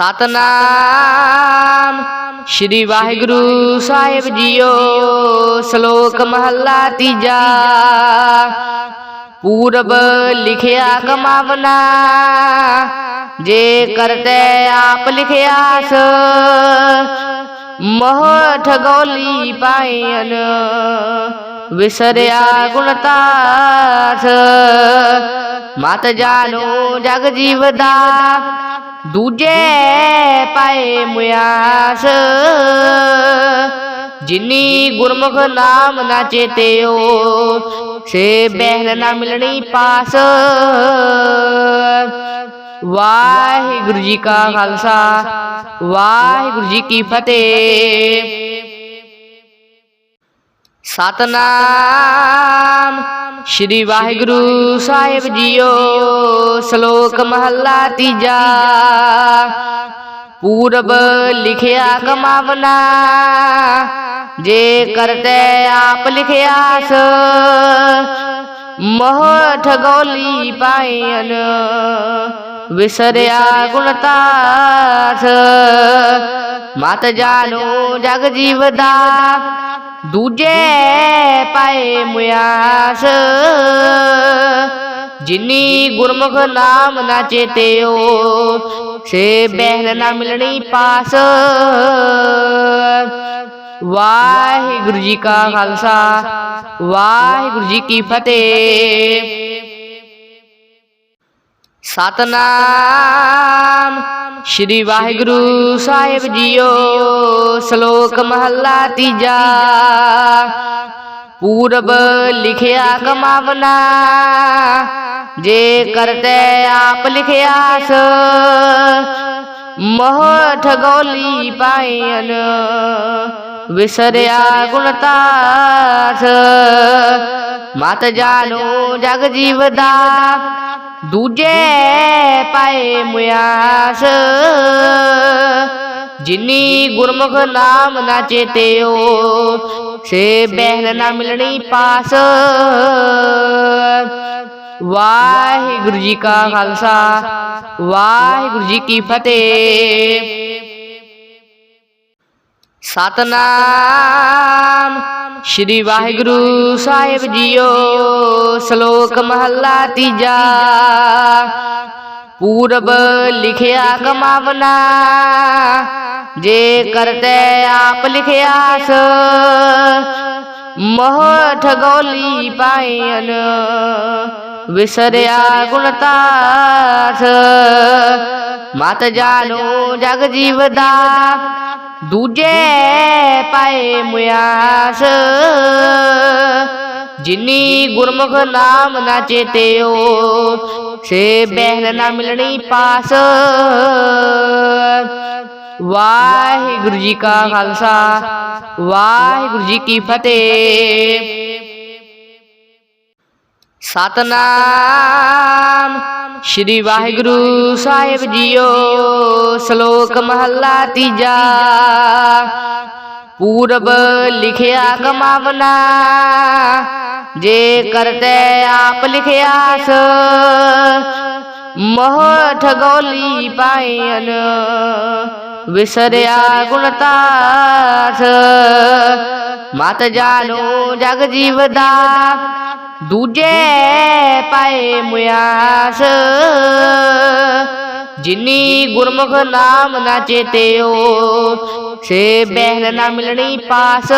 ਸਤਨਾਮ। ਸ੍ਰੀ ਵਾਹਿਗੁਰੂ ਸਾਹਿਬ ਜੀਓ, ਸ਼ਲੋਕ ਮਹੱਲਾ ਤੀਜਾ। ਪੂਰਬ ਲਿਖਿਆ ਕਮਾਵਨਾ, ਜੇ ਕਰਤੇ ਆਪ ਲਿਖਿਆਸ ਮੋਹ ਠਗੋਲੀ ਪਾਇਨ। ਵਿਸਰਿਆ ਗੁਣਤਾਸ ਮਤ ਜਾਣੋ ਜਗ ਜੀਵਦਾ ਦੂਜੇ ਪਾਏ ਮੁਆਸ। ਜਿਨੀ ਗੁਰਮੁਖ ਨਾਮ ਨਾ ਚੇਤਿਓ ਸੇ ਬਹਿਨ ਨਾ ਮਿਲਣੀ ਪਾਸ। ਵਾਹਿਗੁਰੂ ਜੀ ਕਾ ਖਾਲਸਾ, ਵਾਹਿਗੁਰੂ ਜੀ ਕੀ ਫਤਿਹ। ਸਤਨਾਮ। ਸ੍ਰੀ ਵਾਹਿਗੁਰੂ ਸਾਹਿਬ ਜੀਓ, ਸ਼ਲੋਕ ਮਹੱਲਾ ਤੀਜਾ। ਪੂਰਬ ਲਿਖਿਆ ਕਮਾਵਨਾ, ਜੇ ਕਰਤੇ ਆਪ ਲਿਖਿਆਸ ਮੋਹ ਠਗੋਲੀ ਪਾਇਨ, ਵਿਸਰਿਆ ਗੁਣਤਾਸ ਮਤ ਜਾਣੋ ਜਗ ਜੀਵਦਾ ਦੂਜੇ ਦੂਜੇ ਪਾਏ ਮੁਆਸ। ਜਿਨੀ ਗੁਰਮੁਖ ਨਾਮ ਨਾ ਚੇਤਿਓ ਸੇ ਬਹਿਨ ਨਾ ਮਿਲਣੀ ਪਾਸ। ਵਾਹਿਗੁਰੂ ਜੀ ਕਾ ਖਾਲਸਾ, ਵਾਹਿਗੁਰੂ ਜੀ ਕੀ ਫਤਿਹ। ਸਤਨਾਮ। ਸ੍ਰੀ ਵਾਹਿਗੁਰੂ ਸਾਹਿਬ ਜੀਓ, ਸ਼ਲੋਕ ਮਹੱਲਾ ਤੀਜਾ। ਪੂਰਬ ਲਿਖਿਆ ਕਮਾਵਨਾ, ਜੇ ਕਰਤੇ ਆਪ ਲਿਖਿਆਸ ਮੋਹ ਠਗੋਲੀ ਪਾਇਨ, ਵਿਸਰਿਆ ਗੁਣਤਾਸ ਮਤ ਜਾਣੋ ਜਗ ਜੀਵਦਾ ਦੂਜੇ ਪਾਏ ਮੁਆਸ। ਜਿਨੀ ਗੁਰਮੁਖ ਨਾਮ ਨਾ ਚੇਤਿਓ ਸੇ ਬਹਿਨ ਨਾ ਮਿਲਣੀ ਪਾਸ। ਵਾਹਿਗੁਰੂ ਜੀ ਕਾ ਖਾਲਸਾ, ਵਾਹਿਗੁਰੂ ਜੀ ਕੀ ਫਤਿਹ। ਸਤਨਾਮ ਸ੍ਰੀ ਵਾਹਿਗੁਰੂ ਸਾਹਿਬ ਜੀਓ, ਸ਼ਲੋਕ ਮਹੱਲਾ ਤੀਜਾ। ਪੂਰਬ ਲਿਖਿਆ ਕਮਾਵਨਾ, ਜੇ ਕਰਤੇ ਆਪ ਲਿਖਿਆਸ ਮੋਹ ਠਗੋਲੀ ਪਾਇਨ, ਵਿਸਰਿਆ ਗੁਣਤਾਸ ਮਤ ਜਾਣੋ ਜਗ ਜੀਵਦਾ ਦੂਜੇ ਪਾਏ ਮੁਆਸ। ਜਿਨੀ ਗੁਰਮੁਖ ਨਾਮ ਨਾ ਚੇਤਿਓ ਸੇ ਬਹਿਨ ਨਾ ਮਿਲਣੀ ਪਾਸ। ਵਾਹਿਗੁਰੂ ਜੀ ਕਾ ਖਾਲਸਾ, ਵਾਹਿਗੁਰੂ ਜੀ ਕੀ ਫਤਿਹ। ਸਤਨਾਮ। ਸ੍ਰੀ ਵਾਹਿਗੁਰੂ ਸਾਹਿਬ ਜੀਓ, ਸ਼ਲੋਕ ਮਹੱਲਾ ਤੀਜਾ। ਪੂਰਬ ਲਿਖਿਆ ਕਮਾਵਨਾ। ਜੇ ਕਰਤੇ ਆਪ ਲਿਖਿਆਸ ਮੋਹ ਠਗੋਲੀ ਪਾਇਨ। ਵਿਸਰਿਆ ਗੁਣਤਾਸ ਮਤ ਜਾਣੋ ਜਗ ਜੀਵਦਾ ਦੂਜੇ ਪਾਏ ਮੁਆਸ। ਜਿਨੀ ਗੁਰਮੁਖ ਨਾਮ ਨਾ ਚੇਤਿਓ, ਸੇ ਬਹਿਨ ਨਾ ਮਿਲਣੀ ਪਾਸ।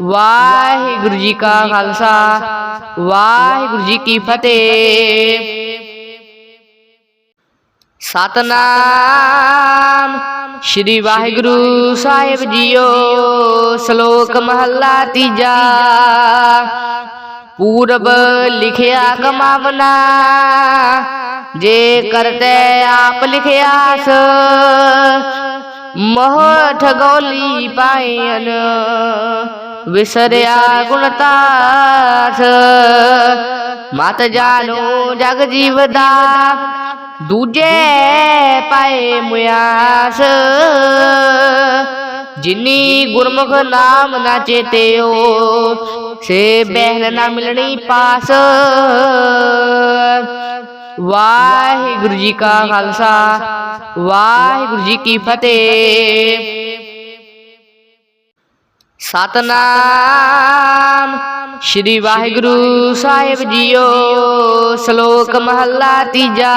ਵਾਹਿਗੁਰੂ ਜੀ ਕਾ ਖਾਲਸਾ, ਵਾਹਿਗੁਰੂ ਜੀ ਕੀ ਫਤਿਹ। ਸਤਨਾਮ ਸ਼੍ਰੀ ਵਾਹਿਗੁਰੂ ਸਾਹਿਬ ਜੀਓ, ਸ਼ਲੋਕ ਮਹੱਲਾ ਤੀਜਾ। ਪੂਰਬ ਲਿਖਿਆ ਕਮਾਵਨਾ, ਜੇ ਕਰਤੇ ਆਪ ਲਿਖਿਆਸ ਮੋਹ ਠਗੋਲੀ ਪਾਇਨ, ਵਿਸਰਿਆ ਗੁਣਤਾਸ ਮਤ ਜਾਣੋ ਜਗ ਜੀਵਦਾ ਦੂਜੇ ਪਾਏ ਮੁਆਸ। ਜਿਨੀ ਗੁਰਮੁਖ ਨਾਮ ਨਾ ਚੇਤਿਓ, ਸੇ ਬਹਿਨ ਨਾ ਮਿਲਣੀ ਪਾਸ। ਵਾਹਿਗੁਰੂ ਜੀ ਕਾ ਖਾਲਸਾ, ਵਾਹਿਗੁਰੂ ਜੀ ਕੀ ਫਤਿਹ। ਸਤਨਾਮ। ਸ਼੍ਰੀ ਵਾਹਿਗੁਰੂ ਸਾਹਿਬ ਜੀਓ ਸ਼ਲੋਕ ਮਹੱਲਾ ਤੀਜਾ।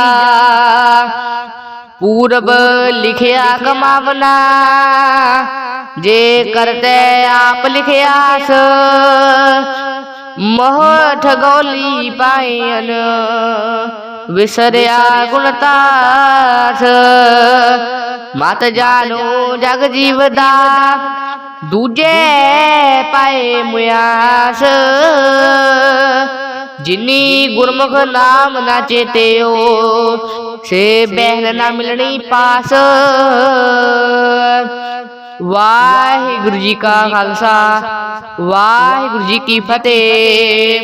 ਪੂਰਬ ਲਿਖਿਆ ਕਮਾਵਨਾ। ਜੇ ਕਰਤੇ ਆਪ ਲਿਖਿਆਸ ਮੋਹ ਠਗੋਲੀ ਪਾਇਨ। ਵਿਸਰਿਆ ਗੁਣਤਾਸ ਮਤ ਜਾਣੋ ਜਗ ਜੀਵਦਾ। ਦੂਜੇ ਪਾਏ ਮੁਆਸ। ਜਿਨੀ ਗੁਰਮੁਖ ਨਾਮ ਨਾ ਚੇਤਿਓ ਸੇ ਬਹਿਨ ਨਾ ਮਿਲਣੀ ਪਾਸ। ਵਾਹਿਗੁਰੂ ਜੀ ਕਾ ਖਾਲਸਾ, ਵਾਹਿਗੁਰੂ ਜੀ ਕੀ ਫਤਿਹ।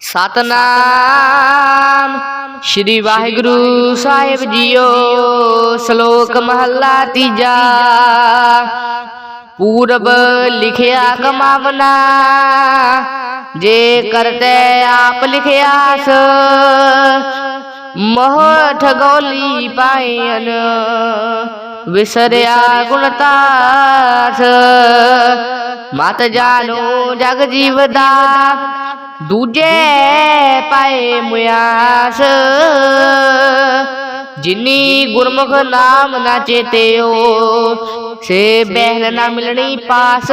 ਸਤਨਾਮ ਸ਼੍ਰੀ ਵਾਹਿਗੁਰੂ ਸਾਹਿਬ ਜੀਓ, ਸ਼ਲੋਕ ਮਹੱਲਾ ਤੀਜਾ। ਪੂਰਬ ਲਿਖਿਆ ਕਮਾਵਨਾ, ਜੇ ਕਰਤੇ ਆਪ ਲਿਖਿਆਸ ਮੋਹ ਠਗੋਲੀ ਪਾਇਨ, ਵਿਸਰਿਆ ਗੁਣਤਾਸ ਮਤ ਜਾਣੋ ਜਗ ਜੀਵਦਾ ਦੂਜੇ ਪਾਏ ਮੁਆਸ। ਜਿਨੀ ਗੁਰਮੁਖ ਨਾਮ ਨਾ ਚੇਤਿਓ ਸੇ ਬਹਿਨ ਨਾ ਮਿਲਣੀ ਪਾਸ।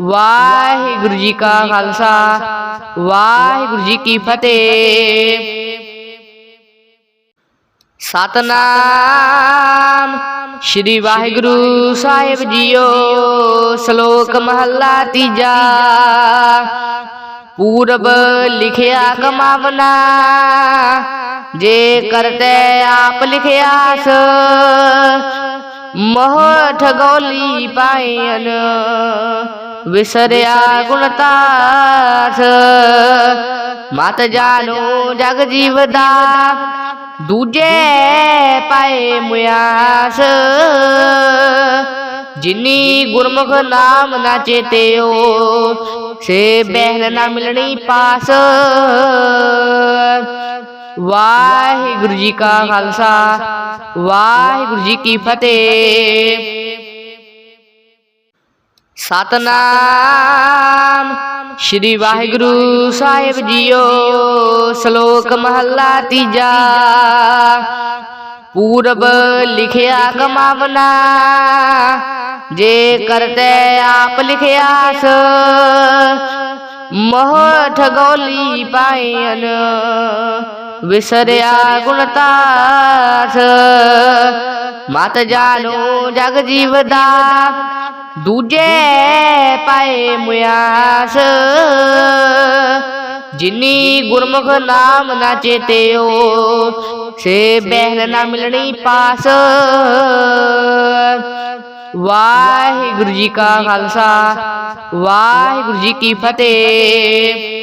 ਵਾਹਿਗੁਰੂ ਜੀ ਕਾ ਖਾਲਸਾ, ਵਾਹਿਗੁਰੂ ਜੀ ਕੀ ਫਤਿਹ। ਸਤਨਾਮ। ਸ਼੍ਰੀ ਵਾਹਿਗੁਰੂ ਸਾਹਿਬ ਜੀਓ, ਸ਼ਲੋਕ ਮਹੱਲਾ ਤੀਜਾ। ਪੂਰਬ ਲਿਖਿਆ ਕਮਾਵਨਾ, ਜੇ ਕਰਤੇ ਆਪ ਲਿਖਿਆਸ ਮੋਹ ਠਗੋਲੀ ਪਾਇਨ, ਵਿਸਰਿਆ ਗੁਣਤਾਸ ਮਤ ਜਾਣੋ ਜਗ ਜੀਵਦਾ ਦੂਜੇ ਪਾਏ ਮੁਆਸ। ਜਿਨੀ ਗੁਰਮੁਖ ਨਾਮ ਨਾ ਚੇਤਿਓ ਸੇ ਬਹਿਨ ਨਾ ਮਿਲਣੀ ਪਾਸ। ਵਾਹਿਗੁਰੂ ਜੀ ਕਾ ਖਾਲਸਾ, ਵਾਹਿਗੁਰੂ ਜੀ ਕੀ ਫਤਿਹ। ਸਤਨਾਮ ਸ਼੍ਰੀ ਵਾਹਿਗੁਰੂ ਸਾਹਿਬ ਜੀਓ, ਸ਼ਲੋਕ ਮਹੱਲਾ ਤੀਜਾ। ਪੂਰਬ ਲਿਖਿਆ ਕਮਾਵਨਾ, ਜੇ ਕਰਤੇ ਆਪ ਲਿਖਿਆਸ ਮੋਹ ਠਗੋਲੀ ਪਾਇਨ, ਵਿਸਰਿਆ ਗੁਣਤਾਸ ਮਤ ਜਾਣੋ ਜਗ ਜੀਵਦਾ ਦੂਜੇ ਪਾਏ ਮੁਆਸ। ਜਿਨੀ ਗੁਰਮੁਖ ਨਾਮ ਨਾ ਚੇਤਿਓ ਸੇ ਬਹਿਨ ਨਾ ਮਿਲਣੀ ਪਾਸ। ਵਾਹਿਗੁਰੂ ਜੀ ਕਾ ਖਾਲਸਾ, ਵਾਹਿਗੁਰੂ ਜੀ ਕੀ ਫਤਿਹ।